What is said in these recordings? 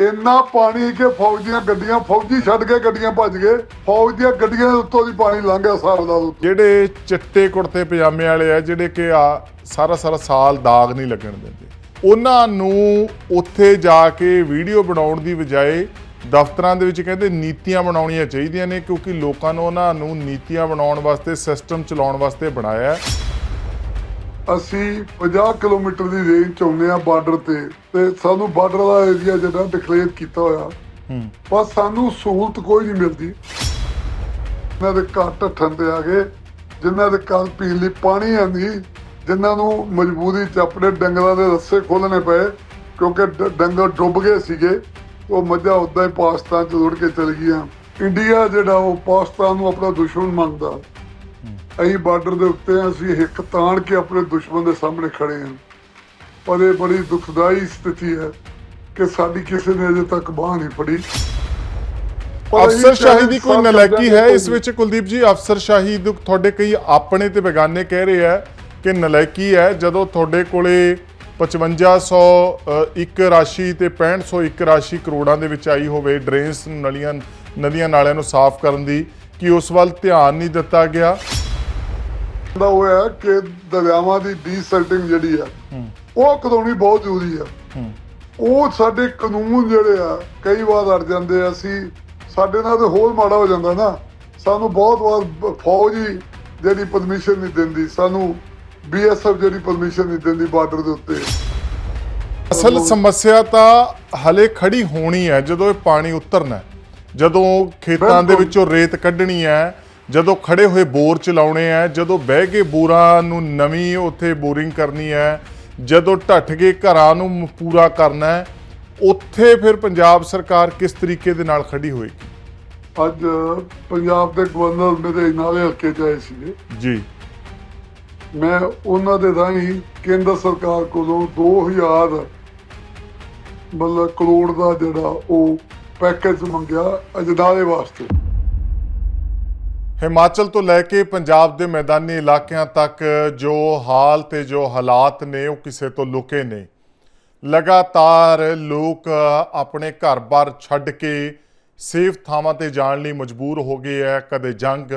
ਇੰਨਾ ਪਾਣੀ ਕਿ ਫੌਜ ਦੀਆਂ ਗੱਡੀਆਂ, ਫੌਜੀ ਛੱਡ ਕੇ ਗੱਡੀਆਂ ਭੱਜ ਗਏ। ਫੌਜ ਦੀਆਂ ਗੱਡੀਆਂ ਦੇ ਉੱਤੋਂ ਦੀ ਪਾਣੀ ਲੰਘ ਗਿਆ ਹਿਸਾਬ ਦਾ ਜਿਹੜੇ ਚਿੱਟੇ ਕੁੜਤੇ ਪਜਾਮੇ ਵਾਲੇ ਆ, ਜਿਹੜੇ ਕਿ ਆ ਸਾਰਾ ਸਾਰਾ ਸਾਲ ਦਾਗ ਨਹੀਂ ਲੱਗਣ ਦਿੰਦੇ। ਉਹਨਾਂ ਨੂੰ ਉੱਥੇ ਜਾ ਕੇ ਵੀਡੀਓ ਬਣਾਉਣ ਦੀ ਬਜਾਏ ਦਫ਼ਤਰਾਂ ਦੇ ਵਿੱਚ ਕਹਿੰਦੇ ਨੀਤੀਆਂ ਬਣਾਉਣੀਆਂ ਚਾਹੀਦੀਆਂ ਨੇ, ਕਿਉਂਕਿ ਲੋਕਾਂ ਨੂੰ ਉਹਨਾਂ ਨੂੰ ਨੀਤੀਆਂ ਬਣਾਉਣ ਵਾਸਤੇ, ਸਿਸਟਮ ਚਲਾਉਣ ਵਾਸਤੇ ਬਣਾਇਆ। ਹੈ ਅਸੀਂ 50 ਕਿਲੋਮੀਟਰ ਦੀ ਰੇਂਜ ਚ ਆਉਂਦੇ ਆ ਬਾਰਡਰ ਤੇ ਤੇ ਸਾਨੂੰ ਬਾਰਡਰ ਦਾ ਏਰੀਆ ਜਿਹੜਾ ਡਿਕਲੇਅਰ ਕੀਤਾ ਹੋਇਆ ਹੂੰ। ਬਸ ਸਾਨੂੰ ਸਹੂਲਤ ਕੋਈ ਨਹੀਂ ਮਿਲਦੀ। ਇਹਨਾਂ ਦੇ ਘਰ ਢੱਠਣ ਤੇ ਆ ਗਏ ਜਿਨ੍ਹਾਂ ਦੇ ਘਰ ਪੀਣ ਲਈ ਪਾਣੀ ਨਹੀਂ ਜਿਨ੍ਹਾਂ ਨੂੰ ਮਜਬੂਰੀ ਚ ਆਪਣੇ ਡੰਗਰਾਂ ਦੇ ਰੱਸੇ ਖੋਲਣੇ ਪਏ ਕਿਉਂਕਿ ਡੰਗਰ ਡੁੱਬ ਗਏ ਸੀਗੇ ਉਹ ਮੱਝਾਂ ਉਦਾਂ ਹੀ ਪਾਕਿਸਤਾਨ ਚ ਰੁੜ ਕੇ ਚਲ ਗਈਆਂ। ਇੰਡੀਆ ਜਿਹੜਾ ਉਹ ਪਾਕਿਸਤਾਨ ਨੂੰ ਆਪਣਾ ਦੁਸ਼ਮਣ ਮੰਨਦਾ। ਅਸੀਂ ਬਾਰਡਰ ਦੇ ਉੱਤੇ ਅਸੀਂ ਹਿੱਕ ਤਾਣ ਕੇ ਆਪਣੇ ਦੁਸ਼ਮਣ ਦੇ ਸਾਹਮਣੇ ਖੜੇ ਹਾਂ। ਪਰ ਇਹ ਬੜੀ ਦੁਖਦਾਈ ਸਥਿਤੀ ਹੈ ਕਿ ਸਾਡੀ ਕਿਸੇ ਨੇ ਅਜੇ ਤੱਕ ਬਾਹ ਨਹੀਂ ਫੜੀ। ਪਰ ਅਸੀਂ ਅਫਸਰਸ਼ਾਹੀ ਦੀ ਕੋਈ ਨਲਾਇਕੀ ਹੈ ਇਸ ਵਿੱਚ ਕੁਲਦੀਪ ਜੀ ਅਫਸਰਸ਼ਾਹੀ ਦੇ ਤੁਹਾਡੇ ਕਈ ਆਪਣੇ ਤੇ ਬੇਗਾਨੇ ਕਹਿ ਰਹੇ ਆ ਕਿ ਨਲਾਇਕੀ ਹੈ। ਜਦੋਂ ਤੁਹਾਡੇ ਕੋਲੇ 5500 ਅ, ਇੱਕ ਰਾਸ਼ੀ ਤੇ 6500 ਇੱਕ ਰਾਸ਼ੀ ਕਰੋੜਾਂ ਦੇ ਵਿੱਚ ਆਈ ਹੋਵੇ ਡਰੇਨਸ ਨਲੀਆਂ ਨਦੀਆਂ ਨਾਲਿਆਂ ਨੂੰ ਸਾਫ਼ ਕਰਨ ਦੀ ਕਿ ਉਸ ਵੱਲ ਧਿਆਨ ਨਹੀਂ ਦਿੱਤਾ ਗਿਆ? ਦਾ ਉਹ ਹੈ ਕਿ ਦਰਿਆਵਾਂ ਦੀ ਡੀਸਲਟਿੰਗ ਜਿਹੜੀ ਆ ਉਹ ਕਰਾਉਣੀ ਬਹੁਤ ਜ਼ਰੂਰੀ ਆ ਉਹ ਸਾਡੇ ਕਾਨੂੰਨ ਜਿਹੜੇ ਆ ਕਈ ਵਾਰ ਅੜ ਜਾਂਦੇ ਆ ਅਸੀਂ ਸਾਡੇ ਨਾਲ ਤੇ ਹੋਰ ਮਾੜਾ ਹੋ ਜਾਂਦਾ ਨਾ। ਸਾਨੂੰ ਬਹੁਤ ਵਾਰ ਫੌਜ ਹੀ ਜਿਹੜੀ ਪਰਮਿਸ਼ਨ ਨਹੀਂ ਦਿੰਦੀ ਸਾਨੂੰ ਬੀਐਸਐਫ ਜਿਹੜੀ ਪਰਮਿਸ਼ਨ ਨਹੀਂ ਦਿੰਦੀ ਬਾਰਡਰ ਦੇ ਉੱਤੇ। ਅਸਲ ਸਮੱਸਿਆ ਤਾਂ ਹਲੇ ਖੜੀ ਹੋਣੀ ਹੈ ਜਦੋਂ ਇਹ ਪਾਣੀ ਉਤਰਨਾ ਜਦੋਂ ਖੇਤਾਂ ਦੇ। ਵਿੱਚੋਂ ਰੇਤ ਕੱਢਣੀ ਹੈ ਜਦੋਂ ਖੜੇ ਹੋਏ ਬੋਰ ਚਲਾਉਣੇ ਹੈ ਜਦੋਂ ਬਹਿ ਕੇ ਬੋਰਾਂ ਨੂੰ ਨਵੀਂ ਉੱਥੇ ਬੋਰਿੰਗ ਕਰਨੀ ਹੈ ਜਦੋਂ ਢੱਠ ਕੇ ਘਰਾਂ ਨੂੰ ਪੂਰਾ ਕਰਨਾ ਹੈ ਉੱਥੇ ਫਿਰ ਪੰਜਾਬ ਸਰਕਾਰ ਕਿਸ ਤਰੀਕੇ ਦੇ ਨਾਲ ਖੜੀ ਹੋਏਗੀ? ਅੱਜ ਪੰਜਾਬ ਦੇ ਗਵਰਨਰ ਮੇਰੇ ਨਾਲੇ ਹਲਕੇ ਚ ਆਏ ਸੀਗੇ। ਜੀ। ਮੈਂ ਉਹਨਾਂ ਦੇ ਰਾਹੀਂ ਕੇਂਦਰ ਸਰਕਾਰ ਕੋਲੋਂ 2000 ਮਤਲਬ ਕਰੋੜ ਦਾ ਜਿਹੜਾ ਉਹ ਪੈਕੇਜ ਮੰਗਿਆ ਅਜਨਾਲੇ ਵਾਸਤੇ। ਹਿਮਾਚਲ ਤੋਂ ਲੈ ਕੇ ਪੰਜਾਬ ਦੇ ਮੈਦਾਨੀ ਇਲਾਕਿਆਂ ਤੱਕ ਜੋ ਹਾਲ ਤੇ ਜੋ ਹਾਲਾਤ ਨੇ, ਉਹ ਕਿਸੇ ਤੋਂ ਲੁਕੇ ਨੇ ਲਗਾਤਾਰ ਲੋਕ ਆਪਣੇ ਘਰ-ਬਾਰ ਛੱਡ ਕੇ ਸੇਫ ਥਾਵਾਂ ਤੇ ਜਾਣ ਲਈ ਮਜਬੂਰ ਹੋ ਗਏ ਹੈ ਕਦੇ ਜੰਗ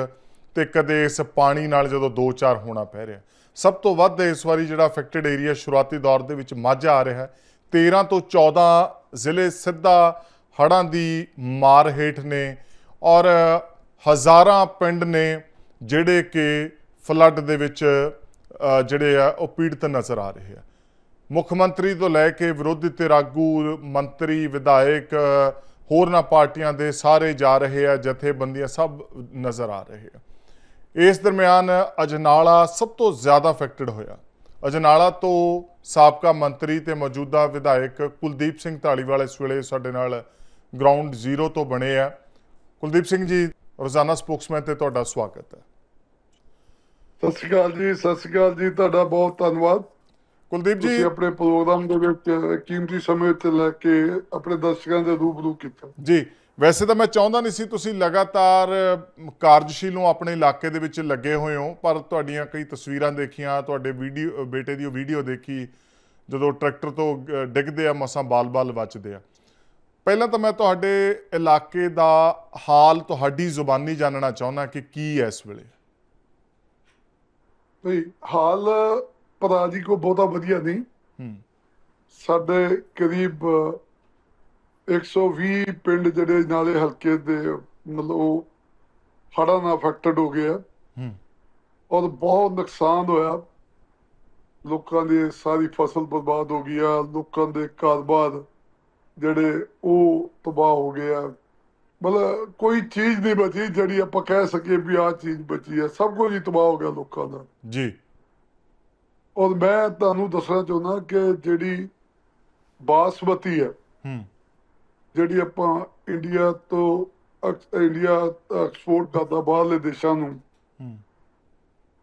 ਤੇ ਕਦੇ ਇਸ ਪਾਣੀ ਨਾਲ ਜਦੋਂ ਦੋ ਚਾਰ ਹੋਣਾ ਪੈ ਰਿਹਾ। ਸਭ ਤੋਂ ਵੱਧ ਇਸ ਵਾਰੀ ਜਿਹੜਾ ਅਫੈਕਟਡ ਏਰੀਆ ਸ਼ੁਰੂਆਤੀ ਦੌਰ ਦੇ ਵਿੱਚ ਮਾਝਾ ਆ ਰਿਹਾ। ਹੈ 13 ਤੋਂ 14 ਜ਼ਿਲ੍ਹੇ ਸਿੱਧਾ ਹੜ੍ਹਾਂ ਦੀ ਮਾਰ ਹੇਠ ਨੇ ਔਰ ਹਜ਼ਾਰਾਂ ਪਿੰਡ ਨੇ ਜਿਹੜੇ ਕਿ ਫਲੱਡ ਦੇ ਵਿੱਚ ਜਿਹੜੇ ਆ, ਉਹ ਪੀੜਤ ਨਜ਼ਰ ਆ ਰਹੇ ਆ। ਮੁੱਖ ਮੰਤਰੀ ਤੋਂ ਲੈ ਕੇ ਵਿਰੋਧੀ ਧਿਰ ਆਗੂ, ਮੰਤਰੀ, ਵਿਧਾਇਕ, ਹੋਰਨਾਂ ਪਾਰਟੀਆਂ ਦੇ ਸਾਰੇ ਜਾ ਰਹੇ ਆ, ਜਥੇਬੰਦੀਆਂ ਸਭ ਨਜ਼ਰ ਆ ਰਹੇ ਆ। ਇਸ ਦਰਮਿਆਨ ਅਜਨਾਲਾ ਸਭ ਤੋਂ ਜ਼ਿਆਦਾ ਅਫੈਕਟਡ ਹੋਇਆ। ਅਜਨਾਲਾ ਤੋਂ ਸਾਬਕਾ ਮੰਤਰੀ ਤੇ ਮੌਜੂਦਾ ਵਿਧਾਇਕ ਕੁਲਦੀਪ ਸਿੰਘ ਢਾਲੀਵਾਲ ਇਸ ਵੇਲੇ ਸਾਡੇ ਨਾਲ ਗਰਾਊਂਡ ਜ਼ੀਰੋ ਤੋਂ ਬਣੇ ਆ। ਕੁਲਦੀਪ ਸਿੰਘ ਜੀ ਰੋਜ਼ਾਨਾ ਸਪੋਕਸਮੈਨ ਤੇ ਤੁਹਾਡਾ ਸਵਾਗਤ ਹੈ। ਸਤਿ ਸ਼੍ਰੀ ਅਕਾਲ ਜੀ ਸਤਿ ਸ਼੍ਰੀ ਅਕਾਲ ਜੀ ਤੁਹਾਡਾ ਬਹੁਤ ਧੰਨਵਾਦ। ਕੁਲਦੀਪ ਜੀ ਤੁਸੀਂ ਆਪਣੇ ਪ੍ਰੋਗਰਾਮ ਦੇ ਵਿੱਚ ਕੀਮਤੀ ਸਮੇਂ ਤੇ ਲੈ ਕੇ ਆਪਣੇ ਦਰਸ਼ਕਾਂ ਦੇ ਰੂਬਰੂ ਕੀਤਾ। ਜੀ ਵੈਸੇ ਤਾਂ ਮੈਂ ਚਾਹੁੰਦਾ ਨਹੀਂ ਸੀ ਤੁਸੀਂ ਲਗਾਤਾਰ ਕਾਰਜਸ਼ੀਲ ਨੂੰ ਆਪਣੇ ਇਲਾਕੇ ਦੇ ਵਿੱਚ ਲੱਗੇ ਹੋਏ ਹੋ ਪਰ ਤੁਹਾਡੀਆਂ ਕਈ ਤਸਵੀਰਾਂ ਦੇਖੀਆਂ ਤੁਹਾਡੇ ਵੀਡੀਓ ਬੇਟੇ ਦੀ ਉਹ ਵੀਡੀਓ ਦੇਖੀ ਜਦੋਂ ਟਰੈਕਟਰ ਤੋਂ ਡਿੱਗਦੇ ਆ ਮਸਾਂ ਬਾਲ-ਬਾਲ ਬਚਦੇ ਆ। ਪਹਿਲਾਂ ਤਾਂ ਮੈਂ ਤੁਹਾਡੇ ਇਲਾਕੇ ਦਾ ਹਾਲ ਤੁਹਾਡੀ ਜ਼ੁਬਾਨੀ ਜਾਣਨਾ ਚਾਹੁੰਦਾ ਕਿ ਕੀ ਹੈ ਇਸ ਵੇਲੇ? ਭਈ ਹਾਲ ਪਰਾਜੀ ਕੋ ਬਹੁਤਾ ਵਧੀਆ ਨਹੀਂ। ਹੂੰ। ਸਾਡੇ ਕਰੀਬ 120 ਪਿੰਡ ਜਿਹੜੇ ਨਾਲੇ ਹਲਕੇ ਦੇ ਮਤਲਬ ਉਹ ਹੜ੍ਹਾਂ ਨਾਲ ਅਫੈਕਟਡ ਹੋ ਗਏ ਆ। ਹੂੰ। ਔਰ ਬਹੁਤ ਨੁਕਸਾਨ ਹੋਇਆ। ਲੋਕਾਂ ਦੀ ਸਾਰੀ ਫਸਲ ਬਰਬਾਦ ਹੋ ਗਈ ਆ ਲੋਕਾਂ ਦੇ ਘਰ-ਬਾਰ ਜਿਹੜੇ ਉਹ ਤਬਾਹ ਹੋ ਗਏ ਆ। ਮਤਲਬ ਕੋਈ ਚੀਜ਼ ਨਹੀਂ ਬਚੀ ਜਿਹੜੀ ਆਪਾਂ ਕਹਿ ਸਕੀਏ ਵੀ ਆਹ ਚੀਜ਼ ਬਚੀ ਆ। ਸਭ ਕੁਝ ਹੀ ਤਬਾਹ ਹੋ ਗਿਆ ਲੋਕਾਂ ਦਾ। ਜੀ। ਔਰ ਮੈਂ ਤੁਹਾਨੂੰ ਦੱਸਣਾ ਚਾਹੁੰਦਾ ਕਿ ਜਿਹੜੀ ਬਾਸਮਤੀ ਹੈ ਹੂੰ। ਜਿਹੜੀ ਆਪਾਂ ਇੰਡੀਆ ਤੋਂ ਇੰਡੀਆ ਐਕਸਪੋਰਟ ਕਰਦਾ ਬਾਹਰਲੇ ਦੇਸ਼ਾਂ ਨੂੰ ਹੂੰ।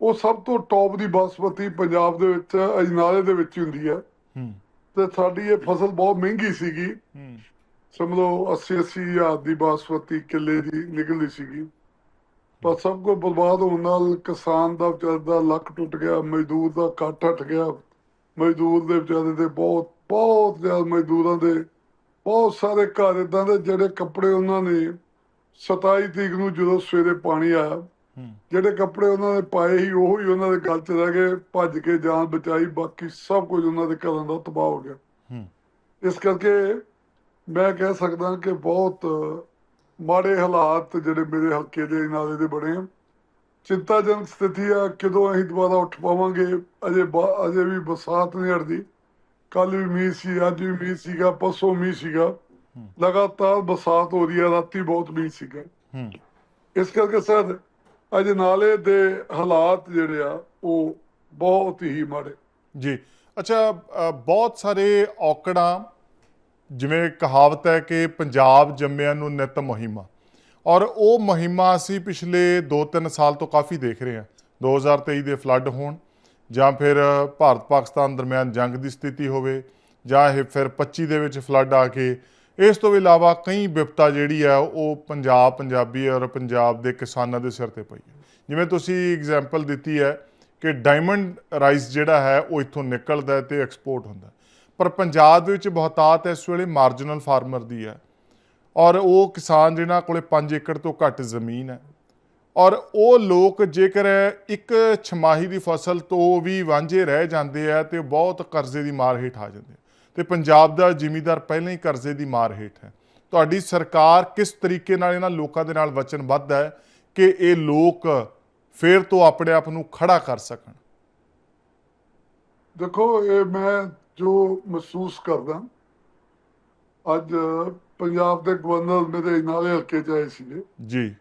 ਉਹ ਸਭ ਤੋਂ ਟੌਪ ਦੀ ਬਾਸਮਤੀ ਪੰਜਾਬ ਦੇ ਵਿੱਚ ਅਜਨਾਲੇ ਦੇ ਵਿੱਚ ਹੁੰਦੀ ਹੈ ਹੂੰ। ਤੇ ਸਾਡੀ ਇਹ ਫਸਲ ਬਹੁਤ ਮਹਿੰਗੀ ਸੀਗੀ। ਹੂੰ। ਸਮਝੋ 80 80 ਹਜ਼ਾਰ ਦੀ ਬਾਸਮਤੀ ਕਿੱਲੇ ਦੀ ਨਿਕਲਦੀ ਸੀਗੀ। ਪਰ ਸਭ ਕੁਝ ਬਰਬਾਦ ਹੋਣ ਨਾਲ ਕਿਸਾਨ ਦਾ ਵਿਚਾਰੇ ਦਾ ਲੱਕ ਟੁੱਟ ਗਿਆ ਮਜ਼ਦੂਰ ਦਾ ਕੱਟ ਹਟ ਗਿਆ। ਮਜ਼ਦੂਰ ਦੇ ਵਿਚਾਰੇ ਦੇ ਬਹੁਤ ਬਹੁਤ ਜ਼ਿਆਦਾ ਮਜ਼ਦੂਰਾਂ ਦੇ ਬਹੁਤ ਸਾਰੇ ਘਰ ਇਦਾਂ ਦੇ ਜਿਹੜੇ ਕੱਪੜੇ ਉਹਨਾਂ ਨੇ 27 ਤਰੀਕ ਨੂੰ ਜਦੋਂ ਸਵੇਰੇ ਪਾਣੀ ਆਇਆ ਜਿਹੜੇ ਕੱਪੜੇ ਉਹਨਾਂ ਨੇ ਪਾਏ ਸੀ ਉਹ ਹੀ ਉਹਨਾਂ ਦੇ ਗਲ 'ਚ ਰਹਿ ਗਏ ਭੱਜ ਕੇ ਜਾਨ ਬਚਾਈ ਬਾਕੀ ਸਭ ਕੁਝ ਉਹਨਾਂ ਦੇ ਘਰਾਂ ਦਾ ਤਬਾਹ ਹੋ ਗਿਆ। ਇਸ ਕਰਕੇ ਮੈਂ ਕਹਿ ਸਕਦਾ ਕਿ ਬਹੁਤ ਮਾੜੇ ਹਾਲਾਤ ਜਿਹੜੇ ਮੇਰੇ ਹਲਕੇ ਦੇ ਨਾਲੇ ਦੇ ਬਣੇ ਚਿੰਤਾਜਨਕ ਸਥਿਤੀ ਆ ਕਦੋਂ ਅਸੀਂ ਦੁਬਾਰਾ ਉੱਠ ਪਾਵਾਂਗੇ ਅਜੇ ਅਜੇ ਵੀ ਬਰਸਾਤ ਨਹੀਂ ਹਟਦੀ। ਕੱਲ ਵੀ ਮੀਂਹ ਸੀ ਅੱਜ ਵੀ ਮੀਂਹ ਸੀਗਾ ਪਰਸੋਂ ਮੀਂਹ ਸੀਗਾ। ਲਗਾਤਾਰ ਬਰਸਾਤ ਹੋ ਰਹੀ ਹੈ ਰਾਤੀ ਬਹੁਤ ਮੀਂਹ ਸੀਗਾ। ਹੂੰ। ਇਸ ਕਰਕੇ ਸਰ ਅਜਨਾਲੇ ਦੇ ਹਾਲਾਤ ਜਿਹੜੇ ਆ, ਉਹ ਬਹੁਤ ਹੀ ਮਾੜੇ। ਜੀ। ਅੱਛਾ ਬਹੁਤ ਸਾਰੇ ਔਕੜਾਂ, ਜਿਵੇਂ ਕਹਾਵਤ ਹੈ ਕਿ ਪੰਜਾਬ ਜੰਮਿਆਂ ਨੂੰ ਨਿਤ ਮੁਹਿੰਮਾ। ਔਰ ਉਹ ਮੁਹਿੰਮਾ ਅਸੀਂ ਪਿਛਲੇ 2-3 ਸਾਲ ਤੋਂ ਕਾਫੀ ਦੇਖ ਰਹੇ ਹਾਂ। 2023 ਦੇ ਫਲੱਡ ਹੋਣ, ਜਾਂ ਫਿਰ ਭਾਰਤ ਪਾਕਿਸਤਾਨ ਦਰਮਿਆਨ ਜੰਗ ਦੀ ਸਥਿਤੀ ਹੋਵੇ, ਜਾਂ ਇਹ ਫਿਰ 25 ਦੇ ਵਿੱਚ ਫਲੱਡ ਆ ਕੇ ਇਸ ਤੋਂ ਇਲਾਵਾ ਕਈ ਵਿਪਤਾ ਜਿਹੜੀ ਆ, ਉਹ ਪੰਜਾਬ ਪੰਜਾਬੀ ਔਰ ਪੰਜਾਬ ਦੇ ਕਿਸਾਨਾਂ ਦੇ ਸਿਰ ਤੇ ਪਈ ਹੈ। ਜਿਵੇਂ ਤੁਸੀਂ ਐਗਜ਼ਾਮਪਲ ਦਿੱਤੀ ਹੈ ਕਿ ਡਾਇਮੰਡ ਰਾਈਸ ਜਿਹੜਾ ਹੈ, ਉਹ ਇੱਥੋਂ ਨਿਕਲਦਾ ਹੈ ਤੇ ਐਕਸਪੋਰਟ ਹੁੰਦਾ ਪਰ ਪੰਜਾਬ ਦੇ ਵਿੱਚ ਬਹੁਤਾਤ ਇਸ ਵੇਲੇ ਮਾਰਜਨਲ ਫਾਰਮਰ ਦੀ ਹੈ ਔਰ ਉਹ ਕਿਸਾਨ ਜਿਹਨਾਂ ਕੋਲੇ 5 ਏਕੜ ਤੋਂ ਘੱਟ ਜ਼ਮੀਨ ਹੈ ਔਰ ਉਹ ਲੋਕ ਜੇਕਰ ਇੱਕ ਛਮਾਹੀ ਦੀ ਫਸਲ ਤੋਂ ਵੀ ਵਾਂਝੇ ਰਹਿ ਜਾਂਦੇ ਆ ਤੇ ਬਹੁਤ ਕਰਜ਼ੇ ਦੀ ਮਾਰ ਹੇਠ ਆ ਜਾਂਦੇ ਤੇ ਪੰਜਾਬ ਦਾ ਜ਼ਿਮੀਂਦਾਰ ਪਹਿਲਾਂ ਹੀ ਕਰਜ਼ੇ ਦੀ ਮਾਰ ਹੇਠ ਹੈ। ਤੁਹਾਡੀ ਸਰਕਾਰ ਕਿਸ ਤਰੀਕੇ ਨਾਲ ਇਹਨਾਂ ਲੋਕਾਂ ਦੇ ਨਾਲ ਵਚਨਬੱਧ ਹੈ ਕਿ ਇਹ ਲੋਕ ਫੇਰ ਤੋਂ ਆਪਣੇ ਆਪ ਨੂੰ ਖੜਾ ਕਰ ਸਕਣ? ਦੇਖੋ ਇਹ ਮੈਂ ਜੋ ਮਹਿਸੂਸ ਕਰਦਾ ਅੱਜ ਪੰਜਾਬ ਦੇ ਗਵਰਨਰ ਮੇਰੇ ਨਾਲੇ ਹਲਕੇ ਆਏ ਸੀਗੇ। ਜੀ।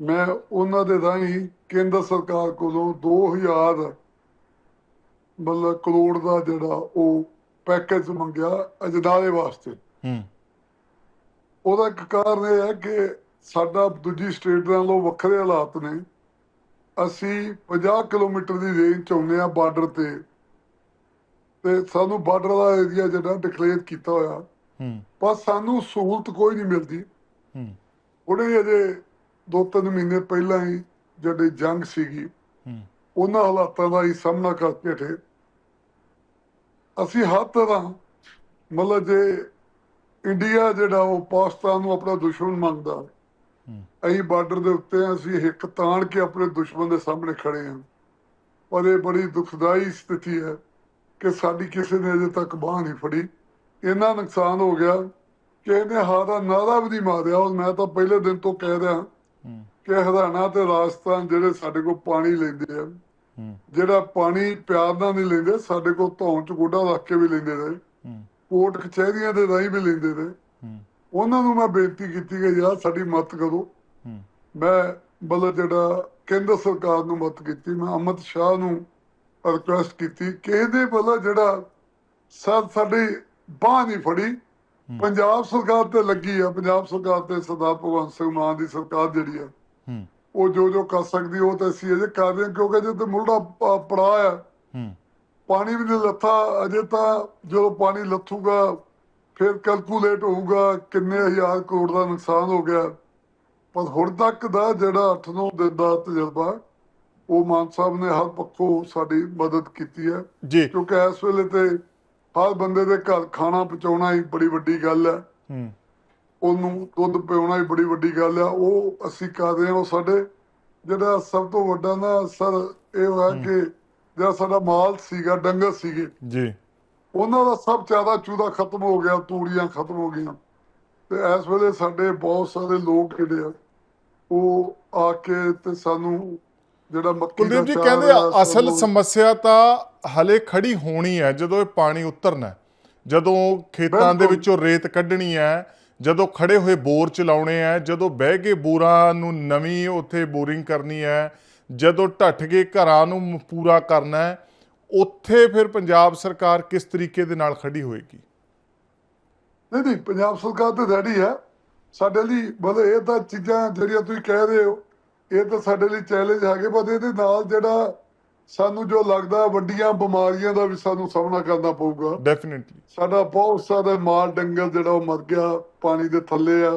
ਮੈਂ ਉਹਨਾਂ ਦੇ ਰਾਹੀਂ ਕੇਂਦਰ ਸਰਕਾਰ ਕੋਲੋਂ 2000 ਮਤਲਬ ਕਰੋੜ ਦਾ ਜਿਹੜਾ ਉਹ ਪੈਕੇਜ ਮੰਗਿਆ ਅਜਨਾਲੇ ਵਾਸਤੇ। ਹੂੰ। ਉਹਦਾ ਇੱਕ ਕਾਰਨ ਇਹ ਹੈ ਕਿ ਸਾਡਾ ਦੂਜੀ ਸਟੇਟ ਨਾਲੋਂ ਵੱਖਰੇ ਹਾਲਾਤ ਨੇ। ਅਸੀਂ 50 ਕਿਲੋਮੀਟਰ ਦੀ ਰੇਂਜ ਚ ਆਉਂਦੇ ਆ ਬਾਰਡਰ ਤੇ। ਤੇ ਸਾਨੂੰ ਬਾਰਡਰ ਦਾ ਏਰੀਆ ਜਿਹੜਾ ਡਿਕਲੇਅਰ ਕੀਤਾ ਹੋਇਆ। ਹੂੰ। ਪਰ ਸਾਨੂੰ ਸਹੂਲਤ ਕੋਈ ਨਹੀਂ ਮਿਲਦੀ। ਹੂੰ। ਉਹਨੇ ਅਜੇ ਦੋ ਤਿੰਨ ਮਹੀਨੇ ਪਹਿਲਾਂ ਹੀ ਜਿਹੜੀ ਜੰਗ ਸੀਗੀ ਹੂੰ। ਉਹਨਾਂ ਹਾਲਾਤਾਂ ਦਾ ਹੀ ਸਾਹਮਣਾ ਕਰਕੇ ਠੇ ਅਸੀਂ ਹਰ ਤਰ੍ਹਾਂ ਮਤਲਬ ਜੇ ਇੰਡੀਆ ਜਿਹੜਾ ਉਹ ਪਾਕਿਸਤਾਨ ਨੂੰ ਆਪਣਾ ਦੁਸ਼ਮਣ ਮੰਨਦਾ ਹੂੰ। ਅਸੀਂ ਬਾਰਡਰ ਦੇ ਉੱਤੇ ਹਾਂ, ਅਸੀਂ ਹਿੱਕ ਤਾਣ ਕੇ ਆਪਣੇ ਦੁਸ਼ਮਣ ਦੇ ਸਾਹਮਣੇ ਖੜੇ ਹਾਂ। ਪਰ ਇਹ ਬੜੀ ਦੁਖਦਾਈ ਸਥਿਤੀ ਹੈ ਕਿ ਸਾਡੀ ਕਿਸੇ ਨੇ ਅਜੇ ਤੱਕ ਬਾਹ ਨਹੀਂ ਫੜੀ। ਇੰਨਾ ਨੁਕਸਾਨ ਹੋ ਗਿਆ ਕਿ ਇਹਨੇ ਹਾਰਾ ਨਾਰਾ ਵੀ ਨਹੀਂ ਮਾਰਿਆ। ਔਰ ਮੈਂ ਤਾਂ ਪਹਿਲੇ ਦਿਨ ਤੋਂ ਕਹਿ ਰਿਹਾ ਹੂੰ। ਕਿ ਹਰਿਆਣਾ ਤੇ ਰਾਜਸਥਾਨ ਜਿਹੜੇ ਸਾਡੇ ਕੋਲ ਪਾਣੀ ਲੈਂਦੇ ਆ ਹੂੰ ਜਿਹੜਾ ਪਾਣੀ ਪਿਆਰ ਨਾਲ ਨਹੀਂ ਲੈਂਦੇ ਸਾਡੇ ਕੋਲ ਧੌਣ ਚ ਗੋਡਾ ਰੱਖ ਕੇ ਵੀ ਲੈਂਦੇ ਰਹੇ ਹੂੰ। ਕੋਰਟ ਕਚਹਿਰੀਆਂ ਦੇ ਰਾਹੀਂ ਵੀ ਲੈਂਦੇ ਰਹੇ ਉਹਨਾਂ ਨੂੰ ਮੈਂ ਬੇਨਤੀ ਕੀਤੀ ਕਿ ਯਾਰ ਸਾਡੀ ਮਦਦ ਕਰੋ। ਮੈਂ ਮਤਲਬ ਜਿਹੜਾ ਕੇਂਦਰ ਸਰਕਾਰ ਨੂੰ ਮਦਦ ਕੀਤੀ ਮੈਂ ਅਮਿਤ ਸ਼ਾਹ ਨੂੰ ਰਿਕੁਐਸਟ ਕੀਤੀ ਕਿ ਇਹਦੇ ਮਤਲਬ ਜਿਹੜਾ ਸਰ ਸਾਡੀ ਬਾਹ ਨਹੀਂ ਫੜੀ। ਪੰਜਾਬ ਸਰਕਾਰ ਤੇ ਲੱਗੀ ਆ ਪੰਜਾਬ ਸਰਕਾਰ ਤੇ ਸਰਦਾਰ ਭਗਵੰਤ ਸਿੰਘ ਮਾਨ ਦੀ ਸਰਕਾਰ ਜਿਹੜੀ ਆ। ਉਹ ਜੋ ਜੋ ਕਰ ਸਕਦੀ ਉਹ ਤਾਂ ਅਸੀਂ ਅਜੇ ਕਰ ਰਹੇ ਹਾਂ ਕਿਉਂਕਿ ਜੇ ਤੇ ਮੁੱਢਾ ਪ- ਪੜਾਅ ਆ। ਹੂੰ। ਪਾਣੀ ਵੀ ਨਹੀਂ ਲੱਥਾ ਅਜੇ ਤਾਂ ਜਦੋਂ ਪਾਣੀ ਲੱਥੂਗਾ ਫਿਰ ਕੈਲਕੂਲੇਟ ਹੋਊਗਾ ਕਿੰਨੇ ਹਜ਼ਾਰ ਕਰੋੜ ਦਾ ਨੁਕਸਾਨ ਹੋ ਗਿਆ। ਪਰ ਹੁਣ ਤੱਕ ਦਾ ਜਿਹੜਾ 8-9 ਦਿਨ ਦਾ ਤਜਰਬਾ ਉਹ ਮਾਨ ਸਾਹਿਬ ਨੇ ਹਰ ਪੱਖੋਂ ਸਾਡੀ ਮਦਦ ਕੀਤੀ ਹੈ। ਜੀ। ਕਿਉਂਕਿ ਇਸ ਵੇਲੇ ਤੇ ਹਰ ਬੰਦੇ ਦੇ ਘਰ ਖਾਣਾ ਪਹੁੰਚਾਉਣਾ ਹੀ ਬੜੀ ਵੱਡੀ ਗੱਲ ਹੈ। ਹੂੰ। ਉਹਨੂੰ ਦੁੱਧ ਪਿਉਣਾ ਹੀ ਬੜੀ ਵੱਡੀ ਗੱਲ ਆ। ਉਹ ਅਸੀਂ ਕਰ ਰਹੇ ਹਾਂ ਉਹ ਸਾਡੇ ਜਿਹੜਾ ਸਭ ਤੋਂ ਵੱਡਾ ਨਾ ਸਰ ਇਹ ਹੋਇਆ ਕਿ ਜਿਹੜਾ ਸਾਡਾ ਮਾਲ ਸੀਗਾ ਡੰਗਰ ਸੀਗੇ। ਜੀ। ਉਹਨਾਂ ਦਾ ਸਭ ਜ਼ਿਆਦਾ ਚੂਦਾ ਖਤਮ ਹੋ ਗਿਆ ਤੂੜੀਆਂ ਖਤਮ ਹੋ ਗਈਆਂ। ਤੇ ਇਸ ਵੇਲੇ ਸਾਡੇ ਬਹੁਤ ਸਾਰੇ ਲੋਕ ਜਿਹੜੇ ਆ ਉਹ ਆ ਕੇ ਤੇ ਸਾਨੂੰ ਜਿਹੜਾ ਮੱਕੀ ਦਾ ਜੀ ਕਹਿੰਦੇ ਅਸਲ ਸਮੱਸਿਆ ਤਾਂ ਹਲੇ ਖੜੀ ਹੋਣੀ ਹੈ ਜਦੋਂ ਇਹ ਪਾਣੀ ਉਤਰਨਾ। ਜਦੋਂ ਖੇਤਾਂ ਦੇ। ਵਿੱਚੋਂ ਰੇਤ ਕੱਢਣੀ ਹੈ ਜਦੋਂ ਖੜੇ ਹੋਏ ਬੋਰ ਚਲਾਉਣੇ ਆ ਜਦੋਂ ਬਹਿ ਕੇ ਬੋਰਾਂ ਨੂੰ ਨਵੀਂ ਉੱਥੇ ਬੋਰਿੰਗ ਕਰਨੀ ਹੈ ਜਦੋਂ ਢੱਠ ਕੇ ਘਰਾਂ ਨੂੰ ਪੂਰਾ ਕਰਨਾ ਹੈ ਉੱਥੇ ਫਿਰ ਪੰਜਾਬ ਸਰਕਾਰ ਕਿਸ ਤਰੀਕੇ ਦੇ ਨਾਲ ਖੜੀ ਹੋਏਗੀ? ਨਹੀਂ ਨਹੀਂ, ਪੰਜਾਬ ਸਰਕਾਰ ਤੇ ਰੈਡੀ ਹੈ ਸਾਡੇ ਲਈ ਮਤਲਬ ਇਹ ਤਾਂ ਚੀਜ਼ਾਂ ਜਿਹੜੀਆਂ ਤੁਸੀਂ ਕਹਿ ਰਹੇ ਹੋ, ਇਹ ਤਾਂ ਸਾਡੇ ਲਈ ਚੈਲੰਜ ਹੈਗੇ, ਪਰ ਇਹਦੇ ਨਾਲ ਜਿਹੜਾ ਸਾਨੂੰ ਜੋ ਲੱਗਦਾ ਵੱਡੀਆਂ ਬਿਮਾਰੀਆਂ ਦਾ ਵੀ ਸਾਨੂੰ ਸਾਹਮਣਾ ਕਰਨਾ ਪਊਗਾ। ਡੈਫੀਨਿਟਲੀ ਸਾਡਾ ਬਹੁਤ ਸਾਰਾ ਮਾਲ ਡੰਗਰ ਜਿਹੜਾ ਉਹ ਮਰ ਗਿਆ ਪਾਣੀ ਦੇ ਥੱਲੇ ਆ।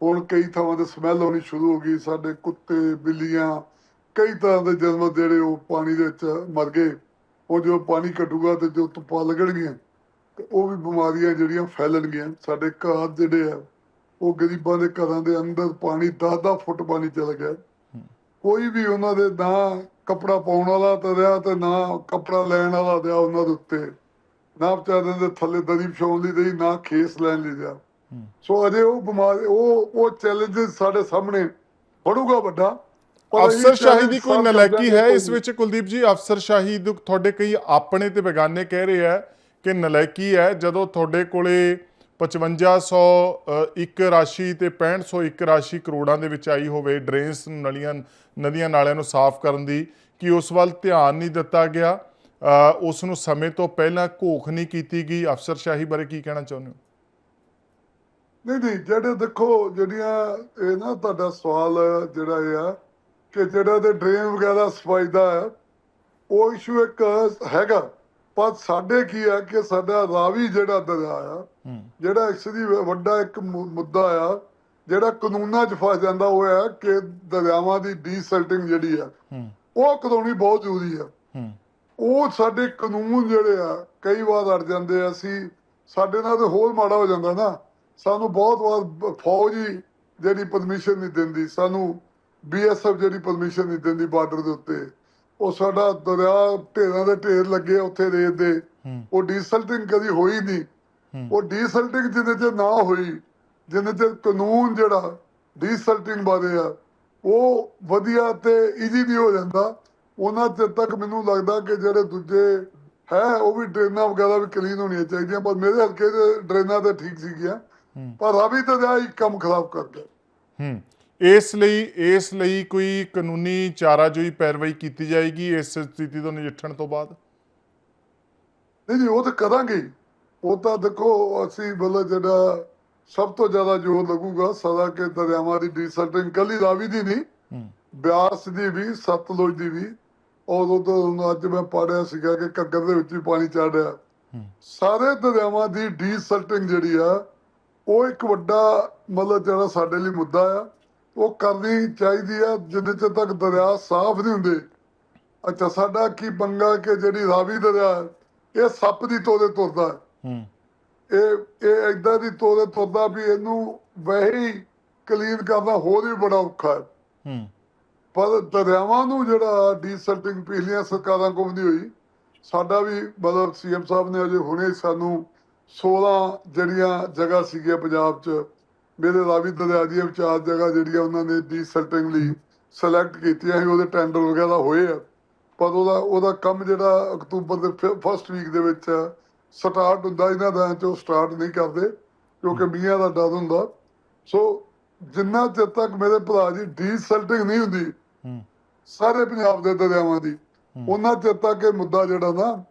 ਹੁਣ ਕਈ ਥਾਵਾਂ ਤੇ ਸਮੈਲ ਆਉਣੀ ਸ਼ੁਰੂ ਹੋ ਗਈ ਸਾਡੇ ਕੁੱਤੇ ਬਿੱਲੀਆਂ ਕਈ ਤਰ੍ਹਾਂ ਦੇ ਜਾਨਵਰ ਜਿਹੜੇ ਉਹ ਪਾਣੀ ਦੇ ਵਿੱਚ ਮਰ ਗਏ। ਉਹ ਜੋ ਪਾਣੀ ਘਟੂਗਾ ਤੇ ਜੋ ਧੁੱਪਾਂ ਲੱਗਣਗੀਆਂ ਤੇ ਉਹ ਵੀ ਬਿਮਾਰੀਆਂ ਜਿਹੜੀਆਂ ਫੈਲਣਗੀਆਂ। ਸਾਡੇ ਘਰ ਜਿਹੜੇ ਆ ਉਹ ਗਰੀਬਾਂ ਦੇ ਘਰਾਂ ਦੇ ਅੰਦਰ ਪਾਣੀ 10-10 ਫੁੱਟ ਪਾਣੀ ਚਲ ਗਿਆ। ਕੋਈ ਵੀ ਉਹਨਾਂ ਦੇ ਨਾ ਕੱਪੜਾ ਪਾਉਣ ਵਾਲਾ ਤਾਂ ਰਿਹਾ ਤੇ ਨਾ ਕੱਪੜਾ ਲੈਣ ਵਾਲਾ ਰਿਹਾ ਉਹਨਾਂ ਦੇ ਉੱਤੇ। ਨਾ ਵਿਚਾਰਿਆਂ ਦੇ ਥੱਲੇ ਦਰੀ ਵਿਛਾਉਣ ਲਈ ਰਹੀ ਨਾ ਖੇਸ ਲੈਣ ਲਈ ਰਿਹਾ। ਸੋ ਅਜੇ ਉਹ ਬਿਮਾਰੀ ਉਹ ਉਹ ਚੈਲੰਜਸ ਸਾਡੇ ਸਾਹਮਣੇ ਫੜੂਗਾ ਵੱਡਾ। ਅਫਸਰ ਸ਼ਾਹੀ ਦੀ ਕੋਈ ਨਲਾਇਕੀ ਹੈ ਇਸ ਵਿੱਚ? ਕੁਲਦੀਪ ਜੀ ਅਫਸਰ ਸ਼ਾਹੀ ਦੇ ਤੁਹਾਡੇ ਕਈ ਆਪਣੇ ਤੇ ਬੇਗਾਨੇ ਕਹਿ ਰਹੇ ਆ ਕਿ ਨਲਾਇਕੀ ਹੈ। ਜਦੋਂ ਤੁਹਾਡੇ ਕੋਲੇ 5500 ਅ, ਇੱਕ ਰਾਸ਼ੀ ਤੇ 6500 ਇੱਕ ਰਾਸ਼ੀ ਕਰੋੜਾਂ ਦੇ ਵਿੱਚ ਆਈ ਹੋਵੇ ਡਰੇਨਸ ਨਲੀਆਂ ਨਦੀਆਂ ਨਾਲਿਆਂ ਨੂੰ ਸਾਫ਼ ਕਰਨ ਦੀ ਕਿ ਉਸ ਵੱਲ ਧਿਆਨ ਨਹੀਂ ਦਿੱਤਾ ਗਿਆ? ਅ, ਉਸ ਨੂੰ ਸਮੇਂ ਤੋਂ ਪਹਿਲਾਂ ਘੋਖ ਨਹੀਂ ਕੀਤੀ ਗਈ। ਅਫਸਰਸ਼ਾਹੀ ਬਾਰੇ ਕੀ ਕਹਿਣਾ ਚਾਹੁੰਦੇ ਹੋ? ਨਹੀਂ ਨਹੀਂ ਜਿਹੜੇ ਦੇਖੋ ਜਿਹੜੀਆਂ ਇਹ ਨਾ ਤੁਹਾਡਾ ਸਵਾਲ ਜਿਹੜਾ ਇਹ ਆ ਕਿ ਜਿਹੜਾ ਤੇ ਡਰੇਨ ਵਗੈਰਾ ਸਫ਼ਾਈ ਦਾ ਹੈ ਉਹ ਇਸ਼ੂ ਇੱਕ ਹੈਗਾ। ਪਰ ਸਾਡੇ ਕੀ ਆ ਕਿ ਸਾਡਾ ਰਾਵੀ ਜਿਹੜਾ ਦਰਿਆ ਆ ਜਿਹੜਾ ਐਕਚੁਅਲੀ ਵੱਡਾ ਇੱਕ ਮੁੱਦਾ ਆ ਜਿਹੜਾ ਕਾਨੂੰਨਾਂ 'ਚ ਫਸ ਜਾਂਦਾ ਉਹ ਹੈ ਕਿ ਦਰਿਆਵਾਂ ਦੀ ਡੀਸਲਟਿੰਗ ਜਿਹੜੀ ਆ ਉਹ ਕਰਾਉਣੀ ਬਹੁਤ ਜ਼ਰੂਰੀ ਆ। ਉਹ ਸਾਡੇ ਕਾਨੂੰਨ ਜਿਹੜੇ ਆ ਕਈ ਵਾਰ ਅੜ ਜਾਂਦੇ ਆ ਅਸੀਂ ਸਾਡੇ ਨਾਲ ਤੇ ਹੋਰ ਮਾੜਾ ਹੋ ਜਾਂਦਾ ਨਾ ਸਾਨੂੰ ਬਹੁਤ ਵਾਰ ਫੌਜ ਜਿਹੜੀ ਪਰਮਿਸ਼ਨ ਨਹੀਂ ਦਿੰਦੀ ਸਾਨੂੰ ਬੀਐਸਐਫ ਜਿਹੜੀ ਪਰਮਿਸ਼ਨ ਨਹੀਂ ਦਿੰਦੀ ਬਾਰਡਰ ਦੇ ਉੱਤੇ। ਉਹ ਸਾਡਾ ਦਰਿਆ ਢੇਰਾਂ ਦੇ ਢੇਰ ਲੱਗੇ ਉੱਥੇ ਰੇਤ ਦੇ। ਉਹ ਡੀਸਲਟਿੰਗ ਕਦੀ ਹੋਈ ਨਹੀਂ। ਉਹ ਡੀਸਲਟਿੰਗ ਜਿੰਨੇ ਚਿਰ ਨਾ ਹੋਈ ਜਿੰਨੇ ਚਿਰ ਕਾਨੂੰਨ ਜਿਹੜਾ ਡੀਸਲਟਿੰਗ ਬਾਰੇ ਆ ਉਹ ਵਧੀਆ ਤੇ ਈਜ਼ੀ ਨਹੀਂ ਹੋ ਜਾਂਦਾ। ਉਹਨਾਂ ਚਿਰ ਤੱਕ ਮੈਨੂੰ ਲੱਗਦਾ ਕਿ ਜਿਹੜੇ ਦੂਜੇ ਹੈ ਉਹ ਵੀ ਡਰੇਨਾਂ ਵਗੈਰਾ ਵੀ ਕਲੀਨ ਹੋਣੀਆਂ ਚਾਹੀਦੀਆਂ ਪਰ ਮੇਰੇ ਹਲਕੇ ਦੇ ਡਰੇਨਾਂ ਤੇ ਠੀਕ ਸੀਗੀਆਂ। ਪਰ ਰਾਵੀ ਤਾਂ ਹੀ ਕੰਮ ਖਰਾਬ ਕਰਦਾ ਹੂੰ। ਇਸ ਲਈ ਇਸ ਲਈ ਕੋਈ ਕਾਨੂੰਨੀ ਚਾਰਾਜੋਈ ਪੈਰਵਾਈ ਕੀਤੀ ਜਾਏਗੀ ਇਸ ਸਥਿਤੀ ਤੋਂ ਨਜਿੱਠਣ ਤੋਂ ਬਾਅਦ? ਨਹੀਂ ਨਹੀਂ ਉਹ ਤਾਂ ਕਰਾਂਗੇ। ਉਹ ਤਾਂ ਦੇਖੋ ਅਸੀਂ ਮਤਲਬ ਜਿਹੜਾ ਸਭ ਤੋਂ ਜ਼ਿਆਦਾ ਜ਼ੋਰ ਲੱਗੂਗਾ ਸਦਾ ਕੇ ਦਰਿਆਵਾਂ ਦੀ ਡੀਸਲਟਿੰਗ ਕੱਲੀ ਰਾਵੀ ਦੀ ਨਹੀਂ ਬਿਆਸ ਦੀ ਵੀ ਸਤਲੁਜ ਦੀ ਵੀ। ਉਦੋਂ ਅੱਜ ਮੈਂ ਪੜਿਆ ਸੀਗਾ ਕਿ ਘੱਗਰ ਦੇ ਵਿੱਚ ਵੀ ਪਾਣੀ ਚੜ ਰਿਹਾ। ਸਾਰੇ ਦਰਿਆਵਾਂ ਦੀ ਡੀਸਲਟਿੰਗ ਜਿਹੜੀ ਆ ਉਹ ਇੱਕ ਵੱਡਾ ਮਤਲਬ ਜਿਹੜਾ ਸਾਡੇ ਲਈ ਮੁੱਦਾ ਆ। ਉਹ ਕਰਨੀ ਚਾਹੀਦੀ ਆ ਜਿੰਨੇ ਚਿਰ ਤੱਕ ਦਰਿਆ ਸਾਫ਼ ਨਹੀਂ ਹੁੰਦੇ। ਅੱਛਾ ਸਾਡਾ ਕੀ ਪੰਗਾ ਕਿ ਜਿਹੜੀ ਰਾਵੀ ਦਰਿਆ ਇਹ ਸੱਪ ਦੀ ਤੋਰੇ ਤੁਰਦਾ ਹੈ। ਇਹ ਇਹ ਏਦਾਂ ਦੀ ਤੋਰੇ ਤੁਰਦਾ ਵੀ ਇਹਨੂੰ ਵੈਸੇ ਹੀ ਕਲੀਨ ਕਰਨਾ ਹੋਰ ਵੀ ਬੜਾ ਔਖਾ ਹੈ। ਹੂੰ। ਪਰ ਦਰਿਆਵਾਂ ਨੂੰ ਜਿਹੜਾ ਡੀਸਲਟਿੰਗ ਪਿਛਲੀਆਂ ਸਰਕਾਰਾਂ ਕੋਲ ਨਹੀਂ ਹੋਈ ਸਾਡਾ ਵੀ ਮਤਲਬ ਸੀਐਮ ਸਾਹਿਬ ਨੇ ਅਜੇ ਹੁਣੇ ਸਾਨੂੰ 16 ਜਿਹੜੀਆਂ ਜਗ੍ਹਾ ਸੀਗੀਆਂ ਪੰਜਾਬ 'ਚ ਮੇਰੇ ਰਾਵੀ ਦਰਿਆ ਦੀਆਂ ਚਾਰ ਜਗ੍ਹਾ ਜਿਹੜੀਆਂ ਉਹਨਾਂ ਨੇ ਡੀਸਲਟਿੰਗ ਲਈ ਸਿਲੈਕਟ ਕੀਤੀਆਂ ਸੀ ਉਹਦੇ ਟੈਂਡਰ ਵਗੈਰਾ ਹੋਏ ਆ। ਪਰ ਉਹਦਾ ਉਹਦਾ ਕੰਮ ਜਿਹੜਾ ਅਕਤੂਬਰ ਦੇ ਫਸਟ ਵੀਕ ਦੇ ਵਿੱਚ ਸਟਾਰਟ ਹੁੰਦਾ ਇਹਨਾਂ ਦਾ ਚ ਸਟਾਰਟ ਨਹੀਂ ਕਰਦੇ ਕਿਉਂਕਿ ਮੀਆਂ ਦਾ ਡਰ ਹੁੰਦਾ। ਸੋ ਜਿੰਨਾ ਚਿਰ ਤੱਕ ਮੇਰੇ ਭਰਾ ਜੀ ਡੀਸਲਟਿੰਗ ਨਹੀਂ ਹੁੰਦੀ ਸਾਰੇ ਪੰਜਾਬ ਦੇ ਦਰਿਆਵਾਂ ਦੀ ਉਹਨਾਂ ਚਿਰ ਤੱਕ ਇਹ ਮੁੱਦਾ ਜਿਹੜਾ ਨਾ